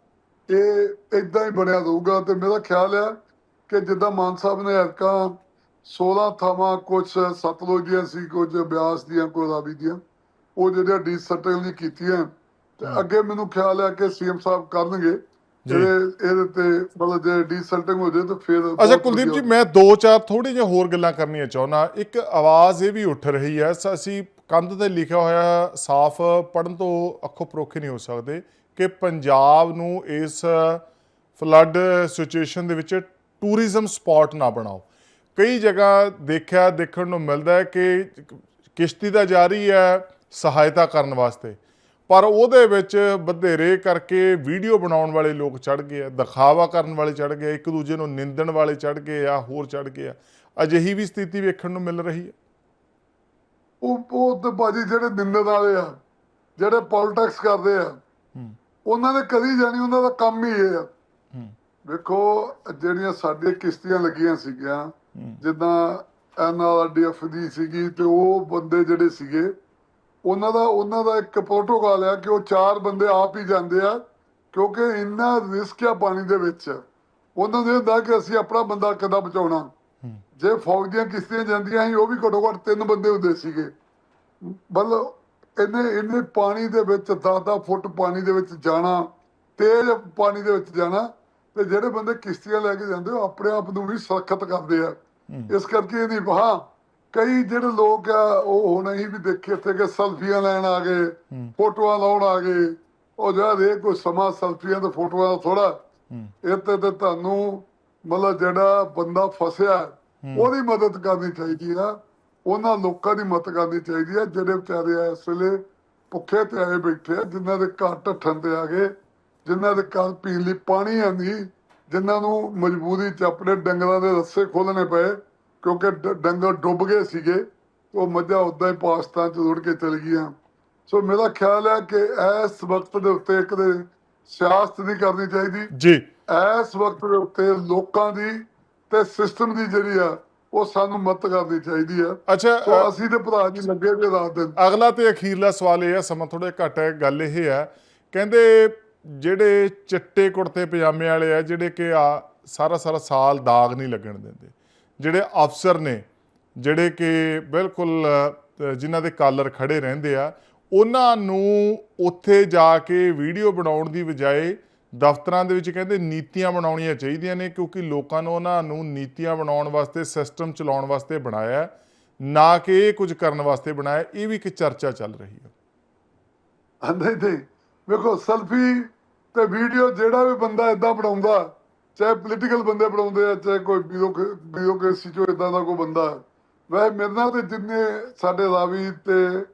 ਇਹ ਇਦਾਂ ਹੀ ਬਣਿਆ ਰਹੂਗਾ। ਤੇ ਮੇਰਾ ਖਿਆਲ ਹੈ ਕਿ ਜਿੱਦਾਂ ਮਾਨ ਸਾਹਿਬ ਨੇ ਐਰਕਾ 16 ਥਾਵਾਂ ਕੁਝ ਸਤਲੁਜ ਦੀਆਂ ਸੀ ਕੁਝ ਬਿਆਸ ਦੀਆਂ ਕੋਈ ਰਾਵੀ ਦੀਆਂ। ਉਹ ਜਿਹੜੇ ਡੀਸਲਟਿੰਗ ਲਈ ਕੀਤੀਆਂ। ਤੇ ਅੱਗੇ ਮੈਨੂੰ ਖਿਆਲ ਹੈ ਕਿ ਸੀਐਮ ਸਾਹਿਬ ਕਰਨਗੇ। ਜਿਹੜੇ ਇਹਦੇ ਤੇ ਮਤਲਬ ਜੇ ਡੀਸਲਟਿੰਗ ਹੋ ਜਾਏ ਤਾਂ ਫਿਰ ਅੱਛਾ ਕੁਲਦੀਪ ਜੀ। ਮੈਂ ਦੋ ਚਾਰ ਥੋੜੀ ਜਿਹੀਆਂ ਹੋਰ ਗੱਲਾਂ ਕਰਨੀਆਂ ਚਾਹੁੰਦਾ। ਇੱਕ ਆਵਾਜ਼ ਇਹ ਵੀ ਉੱਠ ਰਹੀ ਹੈ ਅਸੀਂ ਕੰਧ ਤੇ ਲਿਖਿਆ ਹੋਇਆ ਸਾਫ਼ ਪੜਨ ਤੋਂ ਅੱਖੋਂ ਪਰੋਖੇ ਨਹੀਂ ਹੋ ਸਕਦੇ ਕਿ ਪੰਜਾਬ ਨੂੰ ਇਸ ਫਲੱਡ ਸਿਚੁਏਸ਼ਨ ਦੇ ਵਿੱਚ ਟੂਰਿਜ਼ਮ ਸਪੌਟ ਨਾ ਬਣਾਓ। ਕਈ ਜਗ੍ਹਾ ਦੇਖਿਆ ਦੇਖਣ ਨੂੰ ਮਿਲਦਾ ਹੈ ਕਿ ਕਿਸ਼ਤੀ ਦਾ ਜਾਰੀ ਹੈ ਸਹਾਇਤਾ ਕਰਨ ਵਾਸਤੇ ਪਰ ਉਹਦੇ ਵਿੱਚ ਵਧੇਰੇ ਕਰਕੇ ਵੀਡੀਓ ਬਣਾਉਣ ਵਾਲੇ ਲੋਕ ਚੜ ਗਏ ਆ ਦਿਖਾਵਾ ਕਰਨ ਵਾਲੇ ਚੜ ਗਏ ਇੱਕ ਦੂਜੇ ਨੂੰ ਨਿੰਦਣ ਵਾਲੇ ਚੜ ਗਏ ਆ ਹੋਰ ਚੜ ਗਏ ਆ। ਅਜਿਹੀ ਵੀ ਸਥਿਤੀ ਵੇਖਣ ਨੂੰ ਮਿਲ ਰਹੀ ਹੈ। ਉਹ ਉਹ ਤੇ ਬਾਜੀ ਜਿਹੜੇ ਨਿੰਦਣ ਵਾਲੇ ਆ ਜਿਹੜੇ ਪੋਲਿਟਿਕਸ ਕਰਦੇ ਆ ਉਹਨਾਂ ਨੇ ਕਦੀ ਜਾਣੀ ਉਹਨਾਂ ਦਾ ਕੰਮ ਹੀ ਇਹ ਆ। ਵੇਖੋ ਜਿਹੜੀਆਂ ਸਾਡੇ ਕਿਸ਼ਤੀਆਂ ਲੱਗੀਆਂ ਸੀਗੀਆਂ। ਜਿੱਦਾਂ ਐਨਆਰਡੀਐਫ ਦੀ ਸੀਗੀ ਤੇ ਉਹ ਬੰਦੇ ਜਿਹੜੇ ਸੀਗੇ ਉਹਨਾਂ ਦਾ ਉਹਨਾਂ ਦਾ ਇੱਕ ਪ੍ਰੋਟੋਕਾਲ ਆ ਕਿ ਉਹ ਚਾਰ ਬੰਦੇ ਆਪ ਹੀ ਜਾਂਦੇ ਆ ਕਿਉਂਕਿ ਇੰਨਾ ਰਿਸਕ ਆ ਪਾਣੀ ਦੇ ਵਿੱਚ। ਉਹਨਾਂ ਦੇ ਹੁੰਦਾ ਕਿ ਅਸੀਂ ਆਪਣਾ ਬੰਦਾ ਕਿੱਦਾਂ ਬਚਾਉਣਾ। ਜੇ ਫੌਜ ਦੀਆਂ ਕਿਸ਼ਤੀਆਂ ਜਾਂਦੀਆਂ ਸੀ ਉਹ ਵੀ ਘੱਟੋ ਘੱਟ ਤਿੰਨ ਬੰਦੇ ਹੁੰਦੇ ਸੀਗੇ। ਮਤਲਬ ਇਹਨੇ ਇਹਨੇ ਪਾਣੀ ਦੇ ਵਿੱਚ 10-10 ਫੁੱਟ ਪਾਣੀ ਦੇ ਵਿੱਚ ਜਾਣਾ ਤੇਜ਼ ਪਾਣੀ ਦੇ ਵਿੱਚ ਜਾਣਾ ਤੇ ਜਿਹੜੇ ਬੰਦੇ ਕਿਸ਼ਤੀਆਂ ਲੈ ਕੇ ਜਾਂਦੇ ਉਹ ਆਪਣੇ ਆਪ ਨੂੰ ਵੀ ਸੁਰੱਖਿਅਤ ਕਰਦੇ ਆ। ਇਸ ਕਰਕੇ ਇਹ ਨਹੀਂ ਹਾਂ ਕਈ ਜਿਹੜੇ ਲੋਕ ਆ ਉਹ ਹੁਣ ਅਸੀਂ ਵੀ ਦੇਖੇ ਇੱਥੇ ਕਿ ਸੈਲਫੀਆਂ ਲੈਣ ਆ ਗਏ ਫੋਟੋਆਂ ਲਾਉਣ ਆ ਗਏ। ਉਹ ਜਦ ਇਹ ਕੋਈ ਸਮਾਂ ਸੈਲਫੀਆਂ ਤੇ ਫੋਟੋਆਂ ਦਾ ਥੋੜਾ ਇਹ ਤੇ ਤੁਹਾਨੂੰ ਮਤਲਬ ਜਿਹੜਾ ਬੰਦਾ ਫਸਿਆ ਉਹਦੀ ਮਦਦ ਕਰਨੀ ਚਾਹੀਦੀ ਆ। ਉਹਨਾਂ ਲੋਕਾਂ ਦੀ ਮਦਦ ਕਰਨੀ ਚਾਹੀਦੀ ਆ ਜਿਹੜੇ ਵਿਚਾਰੇ ਇਸ ਵੇਲੇ ਭੁੱਖੇ ਤੇ ਆਏ ਬੈਠੇ ਆ ਜਿਨ੍ਹਾਂ ਦੇ ਘਰ ਢੱਠਣ ਤੇ ਆ ਗਏ ਜਿਨ੍ਹਾਂ ਦੇ ਘਰ ਪੀਣ ਲਈ ਪਾਣੀ ਨਹੀਂ ਜਿਨ੍ਹਾਂ ਨੂੰ ਮਜਬੂਰੀ ਚ ਆਪਣੇ ਡੰਗਰਾਂ ਦੇ ਰੱਸੇ ਖੋਲਣੇ ਪਏ ਕਿਉਂਕਿ ਡੰਗਰ ਡੁੱਬ ਗਏ ਸੀਗੇ ਉਹ ਮੱਝਾਂ ਉਦਾਂ ਹੀ ਪਾਕਿਸਤਾਨ ਚ ਰੁੜ ਕੇ ਚਲ ਗਈਆਂ। ਸੋ ਮੇਰਾ ਖਿਆਲ ਹੈ ਕਿ ਇਸ ਵਕਤ ਦੇ ਉੱਤੇ ਇੱਕ ਦੇ ਸਿਆਸਤ ਨਹੀਂ ਕਰਨੀ ਚਾਹੀਦੀ। ਜੀ। ਇਸ ਵਕਤ ਦੇ ਉੱਤੇ ਲੋਕਾਂ ਦੀ ਤੇ ਸਿਸਟਮ ਦੀ ਜਿਹੜੀ ਆ ਉਹ ਸਾਨੂੰ ਮਦਦ ਕਰਨੀ ਚਾਹੀਦੀ ਆ। ਅੱਛਾ ਸੋ ਅਸੀਂ ਤੇ ਭਰਾ ਜੀ ਲੱਗੇ ਵੀ ਰਾਤ ਦਿਨ। ਅਗਲਾ ਤੇ ਅਖੀਰਲਾ ਸਵਾਲ ਇਹ ਹੈ ਸਮਾਂ ਥੋੜਾ ਘੱਟ ਹੈ ਗੱਲ ਇਹ ਹੈ। ਕਹਿੰਦੇ ਜਿਹੜੇ ਚਿੱਟੇ ਕੁੜਤੇ ਪਜਾਮੇ ਵਾਲੇ ਆ, ਜਿਹੜੇ ਕਿ ਆ ਸਾਰਾ ਸਾਰਾ ਸਾਲ ਦਾਗ ਨਹੀਂ ਲੱਗਣ ਦਿੰਦੇ। ਜਿਹੜੇ ਅਫਸਰ ਨੇ, ਜਿਹੜੇ ਕਿ ਬਿਲਕੁਲ ਜਿਨ੍ਹਾਂ ਦੇ ਕਾਲਰ ਖੜੇ ਰਹਿੰਦੇ ਆ, ਉਹਨਾਂ ਨੂੰ ਉੱਥੇ ਜਾ ਕੇ ਵੀਡੀਓ ਬਣਾਉਣ ਦੀ ਬਜਾਏ ਦਫ਼ਤਰਾਂ ਦੇ ਵਿੱਚ ਕਹਿੰਦੇ ਨੀਤੀਆਂ ਬਣਾਉਣੀਆਂ ਚਾਹੀਦੀਆਂ ਨੇ, ਕਿਉਂਕਿ ਲੋਕਾਂ ਨੂੰ ਉਹਨਾਂ ਨੂੰ ਨੀਤੀਆਂ ਬਣਾਉਣ ਵਾਸਤੇ, ਸਿਸਟਮ ਚਲਾਉਣ ਵਾਸਤੇ ਬਣਾਇਆ, ਨਾ ਕਿ ਇਹ ਕੁਝ ਕਰਨ ਵਾਸਤੇ ਬਣਾਇਆ। ਇਹ ਵੀ ਇੱਕ ਚਰਚਾ ਚੱਲ ਰਹੀ ਹੈ, ਨਹੀਂ ਨਹੀਂ। ਵੇਖੋ, ਸੈਲਫੀ ਤੇ ਵੀਡੀਓ ਜਿਹੜਾ ਵੀ ਬੰਦਾ ਇਦਾਂ ਬਣਾਉਂਦਾ ਚਾਹੇ ਪੋਲੀਟੀਕਲ ਬੰਦੇ ਬਣਾਉਂਦੇ ਆ ਚਾਹੇ ਕੋਈ ਬਿਊਰੋਕ੍ਰੇਸੀ ਚੋਂ ਇਦਾਂ ਦਾ ਕੋਈ ਬੰਦਾ ਹੈ। ਵੈਸੇ ਮੇਰੇ ਨਾਲ ਤੇ ਜਿੰਨੇ ਸਾਡੇ ਰਾਵੀ ਤੇ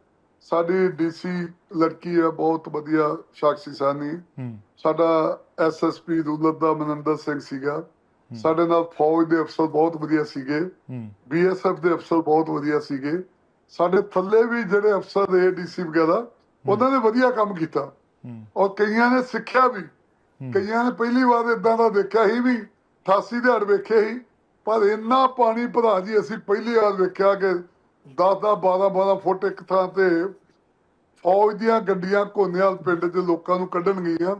ਸਾਡੀ ਡੀਸੀ ਲੜਕੀ ਆ ਬਹੁਤ ਵਧੀਆ ਸ਼ਖਸੀ ਸਾਨੀ ਹੂੰ। ਸਾਡਾ ਐਸਐਸਪੀ ਦੌਲਤ ਦਾ ਮਨਿੰਦਰ ਸਿੰਘ ਸੀਗਾ। ਸਾਡੇ ਨਾਲ ਫੌਜ ਦੇ ਅਫਸਰ ਬਹੁਤ ਵਧੀਆ ਸੀਗੇ। ਹੂੰ। ਬੀਐਸਐਫ ਦੇ ਅਫਸਰ ਬਹੁਤ ਵਧੀਆ ਸੀਗੇ। ਸਾਡੇ ਥੱਲੇ ਵੀ ਜਿਹੜੇ ਅਫਸਰ ਰਹੇ ਡੀਸੀ ਵਗੈਰਾ ਉਹਨਾਂ ਨੇ ਵਧੀਆ ਕੰਮ ਕੀਤਾ। ਹੂੰ ਔਰ ਕਈਆਂ ਨੇ ਸਿੱਖਿਆ ਵੀ। ਕਈਆਂ ਨੇ ਪਹਿਲੀ ਵਾਰ ਇਦਾਂ ਦਾ ਦੇਖਿਆ ਹੀ ਵੀ 88 ਦੇ ਹੜ ਵੇਖੇ ਹੀ। ਪਰ ਇੰਨਾ ਪਾਣੀ ਭਰਾ ਜੀ ਅਸੀਂ ਪਹਿਲੀ ਵਾਰ ਵੇਖਿਆ ਕਿ 10 10 12 12 ਫੁੱਟ ਇੱਕ ਥਾਂ ਤੇ ਫੌਜ ਦੀਆਂ ਗੱਡੀਆਂ ਕੋਨੇਵਾਲ ਪਿੰਡ 'ਚ ਲੋਕਾਂ ਨੂੰ ਕੱਢਣ ਗਈਆਂ।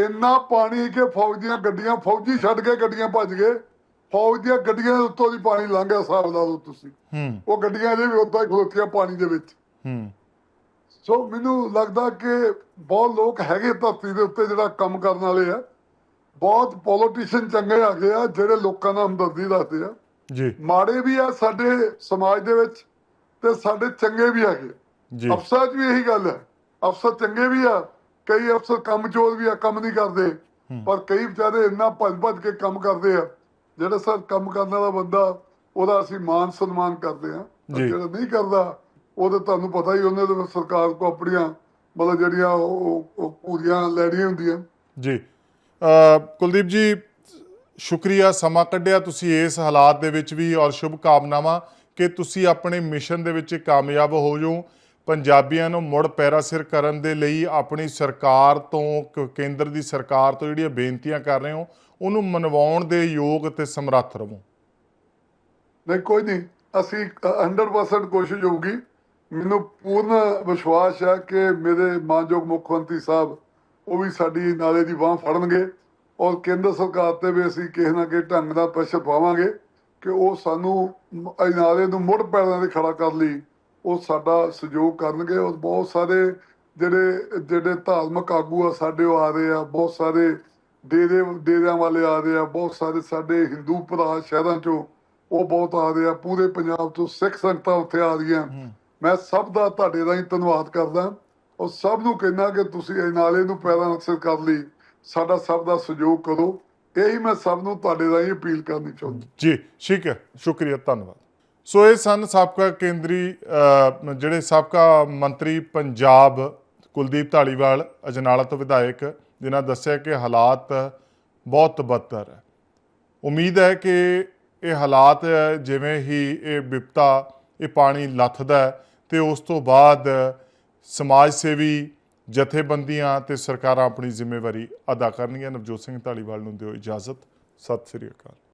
ਇੰਨਾ ਪਾਣੀ ਕਿ ਫੌਜ ਦੀਆਂ ਗੱਡੀਆਂ ਫੌਜੀ ਛੱਡ ਕੇ ਗੱਡੀਆਂ ਭੱਜ ਗਏ। ਫੌਜ ਦੀਆਂ ਗੱਡੀਆਂ ਦੇ ਉੱਤੋਂ ਦੀ ਪਾਣੀ ਲੰਘ ਗਿਆ ਹਿਸਾਬ ਲਾ ਲਓ ਤੁਸੀਂ। ਉਹ ਗੱਡੀਆਂ ਜੇ ਵੀ ਉੱਦਾਂ ਹੀ ਖਲੋਤੀਆਂ ਪਾਣੀ ਦੇ ਵਿੱਚ। ਹੂੰ। ਸੋ ਮੈਨੂੰ ਲੱਗਦਾ ਕਿ ਬਹੁਤ ਲੋਕ ਹੈਗੇ ਧਰਤੀ ਦੇ ਉੱਤੇ ਜਿਹੜਾ ਕੰਮ ਕਰਨ ਵਾਲੇ ਆ। ਬਹੁਤ ਪੋਲੀਟੀਸ਼ੀਅਨ ਚੰਗੇ ਹੈਗੇ ਆ ਜਿਹੜੇ ਲੋਕਾਂ ਨਾਲ ਹਮਦਰਦੀ ਰੱਖਦੇ ਆ। ਜੀ। ਮਾੜੇ ਵੀ ਆ ਸਾਡੇ ਸਮਾਜ ਦੇ ਵਿੱਚ ਤੇ ਸਾਡੇ ਚੰਗੇ ਵੀ ਹੈਗੇ। ਜੀ। ਅਫਸਰ 'ਚ ਵੀ ਇਹੀ ਗੱਲ ਹੈ ਅਫਸਰ ਚੰਗੇ ਵੀ ਆ ਕਈ ਅਫਸਰ ਕੰਮ ਚੋਰ ਵੀ ਆ ਕੰਮ ਨਹੀਂ ਕਰਦੇ। ਪਰ ਕਈ ਵਿਚਾਰੇ ਇੰਨਾ ਭੱਜ ਭੱਜ ਕੇ ਕੰਮ ਕਰਦੇ ਆ। ਜਿਹੜਾ ਸਰ ਕੰਮ ਕਰਨ ਵਾਲਾ ਬੰਦਾ ਉਹਦਾ ਅਸੀਂ ਮਾਨ ਸਨਮਾਨ ਕਰਦੇ ਆ। ਜਿਹੜਾ ਨਹੀਂ ਕਰਦਾ ਉਹ ਤਾਂ ਤੁਹਾਨੂੰ ਪਤਾ ਹੀ ਉਹਨੇ ਤਾਂ ਸਰਕਾਰ ਕੋ ਆਪਣੀਆਂ ਮਤਲਬ ਜਿਹੜੀਆਂ ਉਹ ਪੂਰੀਆਂ ਲੈਣੀਆਂ ਹੁੰਦੀਆਂ। ਜੀ। ਅ, ਕੁਲਦੀਪ ਜੀ ਸ਼ੁਕਰੀਆ ਸਮਾਂ ਕੱਢਿਆ ਤੁਸੀਂ ਇਸ ਹਾਲਾਤ ਦੇ ਵਿੱਚ ਵੀ ਔਰ ਸ਼ੁਭ ਕਾਮਨਾਵਾਂ ਕਿ ਤੁਸੀਂ ਆਪਣੇ ਮਿਸ਼ਨ ਦੇ ਵਿੱਚ ਕਾਮਯਾਬ ਹੋ ਜਾਓ। ਪੰਜਾਬੀਆਂ ਨੂੰ ਮੁੜ ਪੈਰਾ ਸਿਰ ਕਰਨ ਦੇ ਲਈ ਆਪਣੀ ਸਰਕਾਰ ਤੋਂ ਕੇਂਦਰ ਦੀ ਸਰਕਾਰ ਤੋਂ ਜਿਹੜੀਆਂ ਬੇਨਤੀਆਂ ਕਰ ਰਹੇ ਹੋ ਉਹਨੂੰ ਮਨਵਾਉਣ ਦੇ ਯੋਗ ਤੇ ਸਮਰੱਥ ਰਹੋ। ਨਹੀਂ ਕੋਈ ਨਹੀਂ। ਅਸੀਂ 100% ਕੋਸ਼ਿਸ਼ ਹੋਊਗੀ ਮੈਨੂੰ ਪੂਰਨ ਵਿਸ਼ਵਾਸ ਹੈ ਕਿ ਮੇਰੇ ਮਾਨਯੋਗ ਮੁੱਖ ਮੰਤਰੀ ਸਾਹਿਬ, ਉਹ ਵੀ ਸਾਡੀ ਨਾਲੇ ਦੀ ਬਾਹ ਫੜਨਗੇ ਔਰ ਕੇਂਦਰ ਸਰਕਾਰ ਤੇ ਵੀ ਅਸੀਂ ਕਿਸੇ ਨਾ ਕਿਸੇ ਢੰਗ ਦਾ ਪ੍ਰੈਸ਼ਰ ਪਾਵਾਂਗੇ ਕਿ ਉਹ ਸਾਨੂੰ ਨਾਲੇ ਨੂੰ ਮੁੜ ਪੈਰਾਂ ਤੇ ਖੜਾ ਕਰ ਲਈ ਉਹ ਸਾਡਾ ਸਹਿਯੋਗ ਕਰਨਗੇ ਔਰ ਬਹੁਤ ਸਾਰੇ ਜਿਹੜੇ ਜਿਹੜੇ ਧਾਰਮਿਕ ਆਗੂ ਆ ਸਾਡੇ ਉਹ ਆ ਰਹੇ ਆ, ਬਹੁਤ ਸਾਰੇ ਡੇਰੇ, ਡੇਰਿਆਂ ਵਾਲੇ ਆ ਰਹੇ ਆ, ਬਹੁਤ ਸਾਰੇ ਸਾਡੇ ਹਿੰਦੂ ਭਰਾ ਸ਼ਹਿਰਾਂ ਚੋਂ ਉਹ ਬਹੁਤ ਆ ਰਹੇ ਆ, ਪੂਰੇ ਪੰਜਾਬ ਤੋਂ ਸਿੱਖ ਸੰਗਤਾਂ ਉੱਥੇ ਆ ਰਹੀਆਂ। ਮੈਂ ਸਭ ਦਾ ਤੁਹਾਡੇ ਰਾਹੀਂ ਧੰਨਵਾਦ ਕਰਦਾ। ਔਰ ਸਭ ਨੂੰ ਕਹਿਣਾ ਕਿ ਤੁਸੀਂ ਇਹ ਨਾਲੇ ਨੂੰ ਪੈਦਾ ਅਕਸਰ ਕਰ ਲਈ। ਸਾਡਾ ਸਭ ਦਾ ਸਹਿਯੋਗ ਕਰੋ। ਇਹੀ ਮੈਂ ਸਭ ਨੂੰ ਤੁਹਾਡੇ ਰਾਹੀਂ ਅਪੀਲ ਕਰਨੀ ਚਾਹੁੰਦਾ। ਜੀ, ਠੀਕ ਹੈ। ਸ਼ੁਕਰੀਆ, ਧੰਨਵਾਦ। ਸੋ ਇਹ ਸਨ ਸਾਬਕਾ ਕੇਂਦਰੀ ਜਿਹੜੇ ਸਾਬਕਾ ਮੰਤਰੀ ਪੰਜਾਬ ਕੁਲਦੀਪ ਢਾਲੀਵਾਲ ਅਜਨਾਲਾ ਤੋਂ ਵਿਧਾਇਕ, ਜਿਨ੍ਹਾਂ ਦੱਸਿਆ ਕਿ ਹਾਲਾਤ ਬਹੁਤ ਬਦਤਰ ਹੈ। ਉਮੀਦ ਹੈ ਕਿ ਇਹ ਹਾਲਾਤ ਜਿਵੇਂ ਹੀ ਇਹ ਵਿਪਤਾ, ਇਹ ਪਾਣੀ ਲੱਥਦਾ ਤੇ ਉਸ ਤੋਂ ਬਾਅਦ ਸਮਾਜ ਸੇਵੀ ਜਥੇਬੰਦੀਆਂ ਤੇ ਸਰਕਾਰਾਂ ਆਪਣੀ ਜ਼ਿੰਮੇਵਾਰੀ ਅਦਾ ਕਰਨਗੀਆਂ। ਨਵਜੋਤ ਸਿੰਘ ਢਾਲੀਵਾਲ ਨੂੰ ਦਿਓ ਇਜਾਜ਼ਤ। ਸਤਿ ਸ੍ਰੀ ਅਕਾਲ।